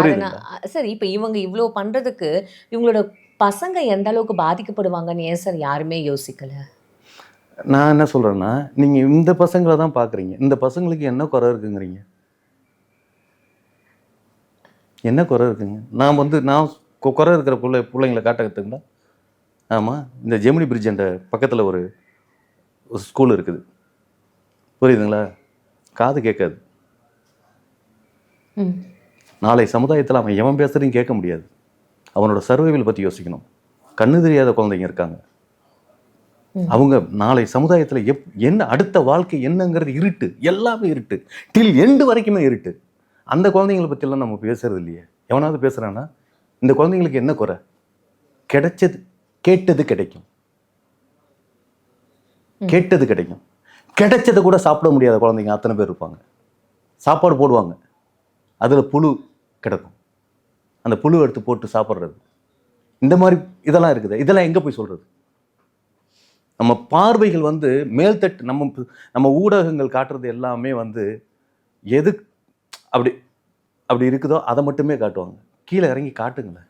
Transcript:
அதை புரியுதுங்களா நான் சரி இப்போ இவங்க இவ்வளோ பண்றதுக்கு இவங்களோட பசங்க எந்த அளவுக்கு பாதிக்கப்படுவாங்கன்னு ஏன் சார் யாருமே யோசிக்கல? நான் என்ன சொல்றேன்னா நீங்க இந்த பசங்களை தான் பாக்குறீங்க. இந்த பசங்களுக்கு என்ன குறை இருக்குங்கிறீங்க? என்ன குறை இருக்குங்க? நான் வந்து நான் குறை இருக்கிற பிள்ளை பிள்ளைங்களை காட்ட கற்றுங்களா ஆமாம் இந்த ஜெமினி பிரிட்ஜ் என்ற பக்கத்தில் ஒரு ஒரு ஸ்கூல் இருக்குது. புரியுதுங்களா? காது கேட்காது. ம். நாளை சமுதாயத்தில் அவன் எவன் பேசுறதையும் கேட்க முடியாது. அவனோட சர்வைவல் பற்றி யோசிக்கணும். கண்ணு தெரியாத குழந்தைங்க இருக்காங்க. அவங்க நாளை சமுதாயத்தில் எப் என்ன அடுத்த வாழ்க்கை என்னங்கிறது இருட்டு. எல்லாமே இருட்டு. டில் எண்டு வரைக்குமே இருட்டு. அந்த குழந்தைங்களை பற்றிலாம் நம்ம பேசுறது இல்லையே. எவனாவது பேசுகிறான்னா இந்த குழந்தைங்களுக்கு என்ன குறை? கிடைச்சது கேட்டது கிடைக்கும். கேட்டது கிடைக்கும். கிடைச்சதை கூட சாப்பிட முடியாத குழந்தைங்க அத்தனை பேர் இருப்பாங்க. சாப்பாடு போடுவாங்க. அதில் புழு கிடக்கும். அந்த புழு எடுத்து போட்டு சாப்பிட்றது. இந்த மாதிரி இதெல்லாம் இருக்குது. இதெல்லாம் எங்கே போய் சொல்கிறது நம்ம பார்வைகள் வந்து மேல்தட்டு நம்ம நம்ம ஊடகங்கள் காட்டுறது எல்லாமே வந்து எது அப்படி அப்படி இருக்குதோ அதை மட்டுமே காட்டுவாங்க. கீழே இறங்கி காட்டுங்களேன்.